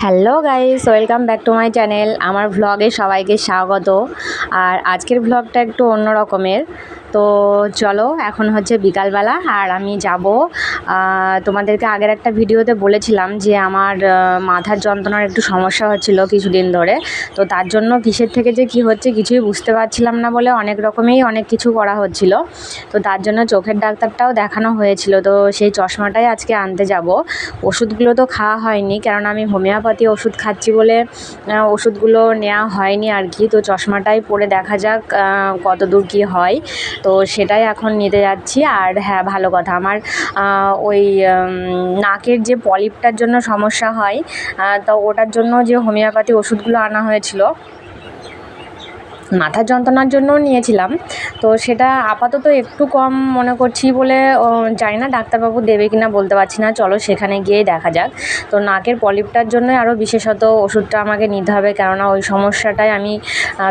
Hello guys welcome back to my channel আমার ভ্লগে সবাইকে স্বাগত। আর আজকের ভ্লগটা একটু অন্য রকমের তো চলো, এখন হচ্ছে বিকালবেলা আর আমি যাব তোমাদেরকে আগের একটা ভিডিওতে বলেছিলাম যে আমার মাথার যন্ত্রণার একটু সমস্যা হচ্ছিল কিছুদিন ধরে। তো তার জন্য কিসের থেকে যে কি হচ্ছে কিছুই বুঝতে পারছিলাম না বলে অনেক রকমেই অনেক কিছু করা হচ্ছিল। তো তার জন্য চোখের ডাক্তারটাও দেখানো হয়েছিল। তো সেই চশমাটাই আজকে আনতে যাব। ওষুধগুলো তো খাওয়া হয়নি কারণ আমি হোমিওপ্যাথি ওষুধ খাচ্ছি বলে ওষুধগুলো নেওয়া হয়নি আর কি। তো চশমাটাই পরে দেখা যাক কত দূর কী হয়। তো সেটাই এখন নিতে যাচ্ছি আর হ্যাঁ ভালো কথা। আমার ওই নাকের যে পলিপটার জন্য সমস্যা হয় তো ওটার জন্য যে হোমিওপ্যাথি ওষুধগুলো আনা হয়েছিল মাথার যন্ত্রণার জন্যও নিয়েছিলাম। তো সেটা আপাতত একটু কম মনে করছি বলে জানি না ডাক্তারবাবু দেবে কি না বলতে পারছি না। চলো সেখানে গিয়েই দেখা যাক। তো নাকের পলিপটার জন্যই আরও বিশেষত ওষুধটা আমাকে নিতে হবে, কেননা ওই সমস্যাটায় আমি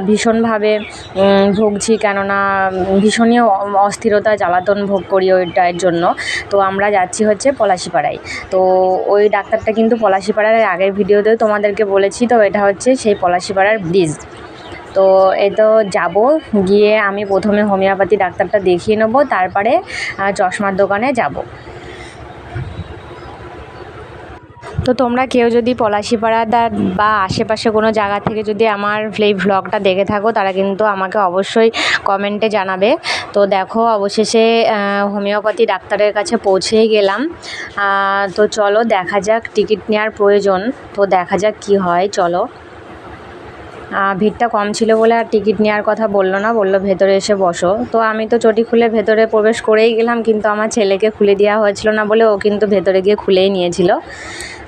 ভীষণভাবে ভুগছি, কেননা ভীষণই অস্থিরতা, জ্বালাতন ভোগ করি ওইটার জন্য। তো আমরা যাচ্ছি হচ্ছে পলাশিপাড়ায়। তো ওই ডাক্তারটা কিন্তু পলাশিপাড়ার আগের ভিডিওতেও তোমাদেরকে বলেছি, তো এটা হচ্ছে সেই পলাশিপাড়ার ব্রিজ। তো এই তো যাব। গিয়ে আমি প্রথমে হোমিওপ্যাথি ডাক্তারটা দেখিয়ে নেব, তারপরে চশমার দোকানে যাব। তো তোমরা কেউ যদি পলাশিপাড়া বা আশেপাশে কোনো জায়গা থেকে যদি আমার এই ভ্লগটা দেখে থাকো, তারা কিন্তু আমাকে অবশ্যই কমেন্টে জানাবে। তো দেখো, অবশেষে হোমিওপ্যাথি ডাক্তারের কাছে পৌঁছেই গেলাম। তো চলো দেখা যাক, টিকিট নেওয়ার প্রয়োজন। তো দেখা যাক কি হয়, চলো। ভিড়টা কম ছিল বলে আর টিকিট নেওয়ার কথা বলল না, বলল ভেতরে এসে বসো। তো আমি তো চটি খুলে ভেতরে প্রবেশ করেই গেলাম, কিন্তু আমার ছেলেকে খুলে দেওয়া হয়েছিল না বলে ও কিন্তু ভেতরে গিয়ে খুলেই নিয়েছিল।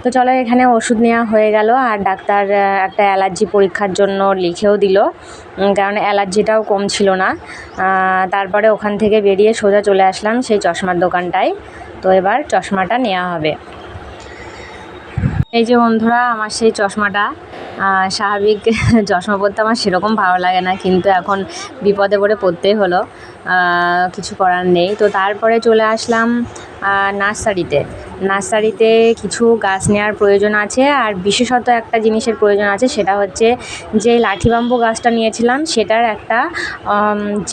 তো চলো এখানে ওষুধ নেওয়া হয়ে গেল আর ডাক্তার একটা অ্যালার্জি পরীক্ষার জন্য লিখেও দিল। কারণ অ্যালার্জিটাও কম ছিল না। তারপরে ওখান থেকে বেরিয়ে সোজা চলে আসলাম সেই চশমার দোকানটায়। তো এবার চশমাটা নেওয়া হবে। এই যে বন্ধুরা, আমার সেই চশমাটা স্বাভাবিক চশমা পরতে আমার সেরকম ভালো লাগে না, কিন্তু এখন বিপদে পড়ে পড়তেই হলো কিছু করার নেই। তো তারপরে চলে আসলাম নার্সারিতে। নার্সারিতে কিছু গাছ নেওয়ার প্রয়োজন আছে আর বিশেষত একটা জিনিসের প্রয়োজন আছে, সেটা হচ্ছে যে লাঠি বাম্বু গাছটা নিয়েছিলাম, সেটার একটা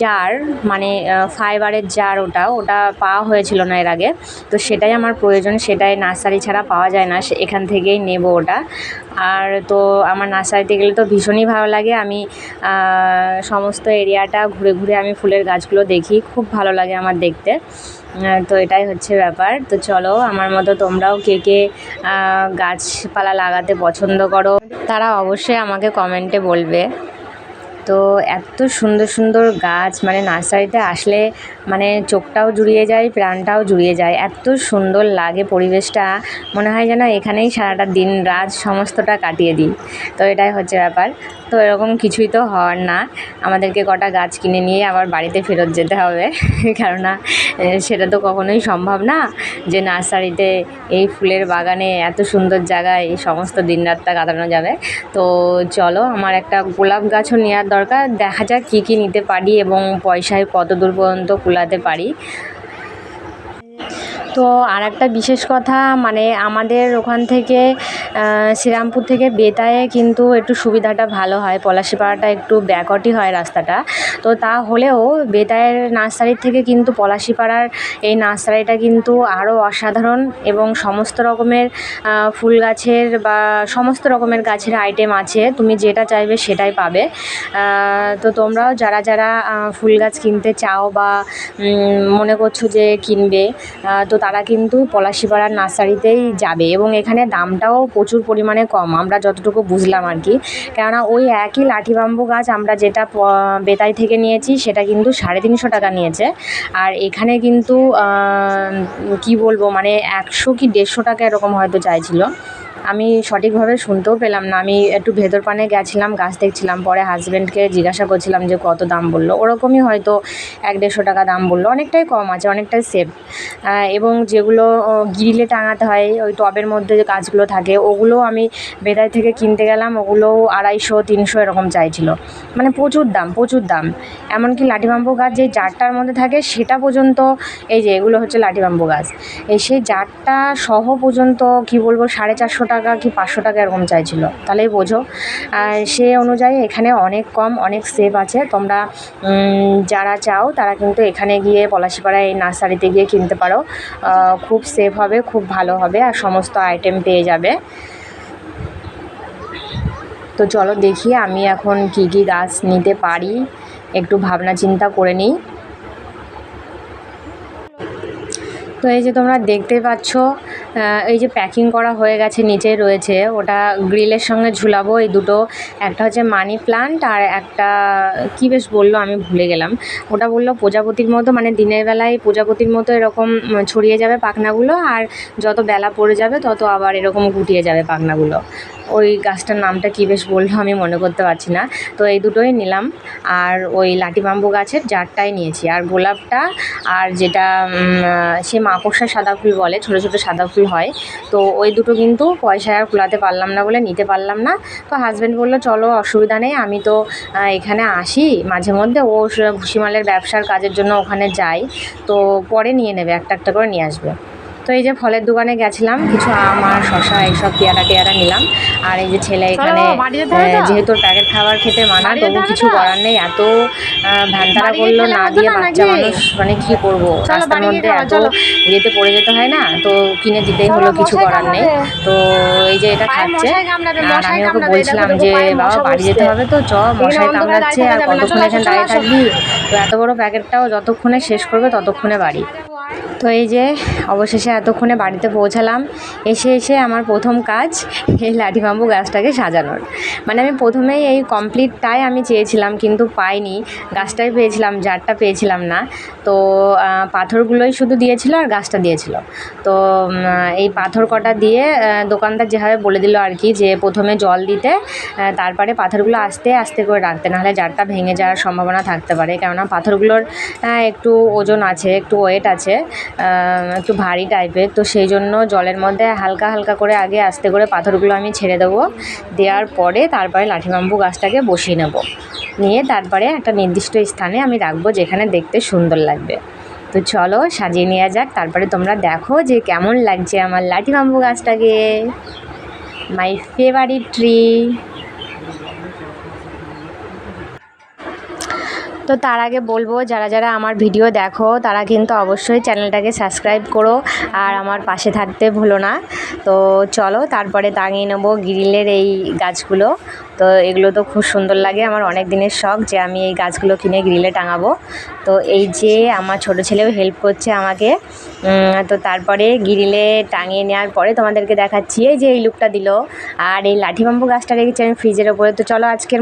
জার মানে ফাইবারের জার ওটা ওটা পাওয়া হয়েছিল না এর আগে। তো সেটাই আমার প্রয়োজন, সেটাই নার্সারি ছাড়া পাওয়া যায় না এখান থেকেই নেব ওটা। আর তো আমার নার্সারিতে গেলে তো ভীষণই ভালো লাগে, আমি সমস্ত এরিয়াটা ঘুরে ঘুরে আমি ফুলের গাছগুলো দেখি, খুব ভালো লাগে আমার দেখতে। তো এটাই হচ্ছে ব্যাপার। তো চলো, আমার মতো তোমরাও কে কে গাছপালা লাগাতে পছন্দ করো তারা অবশ্যই আমাকে কমেন্টে বলবে। তো এত সুন্দর সুন্দর গাছ মানে নার্সারিতে আসলে মানে চোখটাও জুড়িয়ে যায়, প্রাণটাও জুড়িয়ে যায়। এত সুন্দর লাগে পরিবেশটা। মনে হয় যেন এখানেই সারাটা দিন রাত সমস্তটা কাটিয়ে দিই। তো এটাই হচ্ছে ব্যাপার। তো এরকম কিছুই তো হওয়ার না। আমাদেরকে কটা গাছ কিনে নিয়ে আবার বাড়িতে ফেরত যেতে হবে। কেননা সেটা তো কখনোই সম্ভব না যে নার্সারিতে এই ফুলের বাগানে এত সুন্দর জায়গায় সমস্ত দিন রাতটা কাটানো যাবে। তো চলো, আমার একটা গোলাপ গাছও নেওয়ার দরকার। দেখা যাক কী কী নিতে পারি এবং পয়সায় কত দূর পর্যন্ত কুলাতে পারি। তো আর একটা বিশেষ কথা মানে আমাদের ওখান থেকে শ্রীরামপুর থেকে বেতায়ে কিন্তু একটু সুবিধাটা ভালো হয় পলাশিপাড়াটা একটু ব্যাকওয়ার্ডই হয় রাস্তাটা। তো তা হলেও বেতায়ের নার্সারির থেকে কিন্তু পলাশিপাড়ার এই নার্সারিটা কিন্তু আরও অসাধারণ এবং সমস্ত রকমের ফুল গাছের বা সমস্ত রকমের গাছের আইটেম আছে, তুমি যেটা চাইবে সেটাই পাবে। তো তোমরাও যারা যারা ফুল গাছ কিনতে চাও বা মনে করছ যে কিনবে তো তারা কিন্তু পলাশিপাড়ার নার্সারিতেই যাবে এবং এখানে দামটাও প্রচুর পরিমাণে কম, আমরা যতটুকু বুঝলাম আর কি। কেননা ওই একই লাঠি বাম্বু গাছ আমরা যেটা বেতাই থেকে নিয়েছি, সেটা কিন্তু সাড়ে তিনশো টাকা নিয়েছে। আর এখানে কিন্তু কি বলব মানে একশো কি দেড়শো টাকা এরকম হয়তো চাইছিল। আমি সঠিকভাবে শুনতেও পেলাম না। আমি একটু ভেতর পানে গেছিলাম, গাছ দেখছিলাম, পরে হাজব্যান্ডকে জিজ্ঞাসা করছিলাম যে কত দাম বলল। ওরকমই হয়তো এক দেড়শো টাকা দাম বলল। অনেকটাই কম আছে, অনেকটাই সেফ এবং যেগুলো গ্রিলে টাঙাতে হয়, ওই টবের মধ্যে যে গাছগুলো থাকে, ওগুলো আমি বেদাই থেকে কিনতে গেলাম ওগুলো আড়াইশো, তিনশো এরকম চাইছিল। মানে প্রচুর দাম প্রচুর দাম। এমনকি লাঠি বাম্বু গাছ যে জারটার মধ্যে থাকে, সেটা পর্যন্ত, এই যে এগুলো হচ্ছে লাঠি বাম্বু গাছ। এই সেই জারটা সহ পর্যন্ত, কি বলব, সাড়ে চারশো টাকা কি পাঁচশো টাকা এরকম চাইছিল। তাহলেই বোঝো। আর সে অনুযায়ী এখানে অনেক কম, অনেক সেফ আছে। তোমরা যারা চাও, তারা কিন্তু এখানে গিয়ে পলাশিপাড়া এই নার্সারিতে গিয়ে কিনতে পারো। খুব সেফ হবে, খুব ভালো হবে আর সমস্ত আইটেম পেয়ে যাবে। তো চলো দেখি আমি এখন কী কী গাছ নিতে পারি। একটু ভাবনা চিন্তা করে নিই। তো এই যে তোমরা দেখতে পাচ্ছ এই যে প্যাকিং করা হয়ে গেছে নিচে রয়েছে। ওটা গ্রিলের সঙ্গে ঝুলাবো এই দুটো। একটা হচ্ছে মানি প্লান্ট আর একটা, কি বেশ বলল, আমি ভুলে গেলাম। ওটা বলল প্রজাপতির মতো মানে দিনের বেলায় প্রজাপতির মতো এরকম ছড়িয়ে যাবে পাখনাগুলো আর যত বেলা পড়ে যাবে, তত আবার এরকম গুটিয়ে যাবে পাখনাগুলো। ওই গাছটার নামটা কী বেশ বলল, আমি মনে করতে পারছি না। তো এই দুটোই নিলাম আর ওই লাটি বাম্বু গাছের জারটাই নিয়েছি। আর গোলাপটা আর যেটা সে মাকড়সা সাদা ফুল বলে, ছোট ছোট সাদা ফুল হয়। তো ওই দুটো কিন্তু পয়সায় আর কুলাতে পারলাম না বলে নিতে পারলাম না। তো হাজব্যান্ড বলল, চলো, অসুবিধা নেই, আমি তো এখানে আসি। মাঝে মধ্যে ও ভুসিমালের ব্যবসার কাজের জন্য ওখানে যাই তো পরে নিয়ে নেবে, একটা একটা করে নিয়ে আসবে। তো এই যে ফলের দোকানে গেছিলাম কিছু আম আর শশা এইসব পেয়ারা টেয়ারা নিলাম। আর এই যে ছেলে এখানে যেতে যেহেতু প্যাকেট খাবার খেতে মানা তবু কিছু করার নেই। এত ভ্যানতারা করল না দিয়ে বাচ্চা মানুষ মানে কি করব? রাস্তার মধ্যে এত। ইয়েতে পড়ে যেতে হয় না? তো কিনে দিতেই হলো কিছু করার নেই। তো এই যে এটা খাচ্ছে। আর আমি ওকে বলছিলাম যে বাবা বাড়ি যেতে হবে তো? চ মশাই কামড়াচ্ছে আর কতক্ষণ এখানে দাঁড়িয়ে থাকবি? তো এত বড় প্যাকেটটাও যতক্ষণে শেষ করবে ততক্ষণে বাড়ি। তো এই যে অবশেষে এতক্ষণে বাড়িতে পৌঁছালাম, এসে এসে আমার প্রথম কাজ এই লাঠি বাম্বু গাছটাকে সাজানোর। মানে আমি প্রথমেই এই কমপ্লিটটাই আমি চেয়েছিলাম কিন্তু পাইনি, গাছটাই পেয়েছিলাম, জারটা পেয়েছিলাম না। তো পাথরগুলোই শুধু দিয়েছিল আর গাছটা দিয়েছিল। তো এই পাথর কটা দিয়ে দোকানদার যেভাবে বলে দিল আর কি যে প্রথমে জল দিতে তারপরে পাথরগুলো আস্তে আস্তে করে রাখতে, নাহলে জারটা ভেঙে যাওয়ার সম্ভাবনা থাকতে পারে। কেননা পাথরগুলোর একটু ওজন আছে, একটু ওয়েট আছে। আহ, একটু ভারী টাইপের তো সেই জন্য জলের মধ্যে হালকা হালকা করে আগে আস্তে করে পাথরগুলো আমি ছেড়ে দেবো। দেওয়ার পরে তারপরে লাঠি বাম্বু গাছটাকে বসিয়ে নেব। নিয়ে তারপরে একটা নির্দিষ্ট স্থানে আমি রাখব যেখানে দেখতে সুন্দর লাগবে। তো চলো সাজিয়ে নেওয়া যাক তারপরে তোমরা দেখো যে কেমন লাগছে আমার লাঠি বাম্বু গাছটাকে। মাই ফেভারিট ট্রি তো তার আগে বলব, যারা যারা আমার ভিডিও দেখো, তারা কিন্তু অবশ্যই চ্যানেলটাকে সাবস্ক্রাইব করো আর আমার পাশে থাকতে ভুলো না। তো চলো, তারপরে টাঙিয়ে নেব গ্রিলের এই গাছগুলো। তো এগুলো তো খুব সুন্দর লাগে, আমার অনেক দিনের শখ যে আমি এই গাছগুলো কিনে গ্রিলে টাঙাবো। তো এই যে আমার ছোট ছেলেও হেল্প করছে আমাকে তো তারপরে গ্রিলে টাঙিয়ে নেওয়ার পরে তোমাদেরকে দেখাচ্ছি। এই যে এই লুকটা দিল, আর এই লাঠি বাম্বু গাছটা রেখেছি আমি ফ্রিজের ওপরে। তো চলো আজকের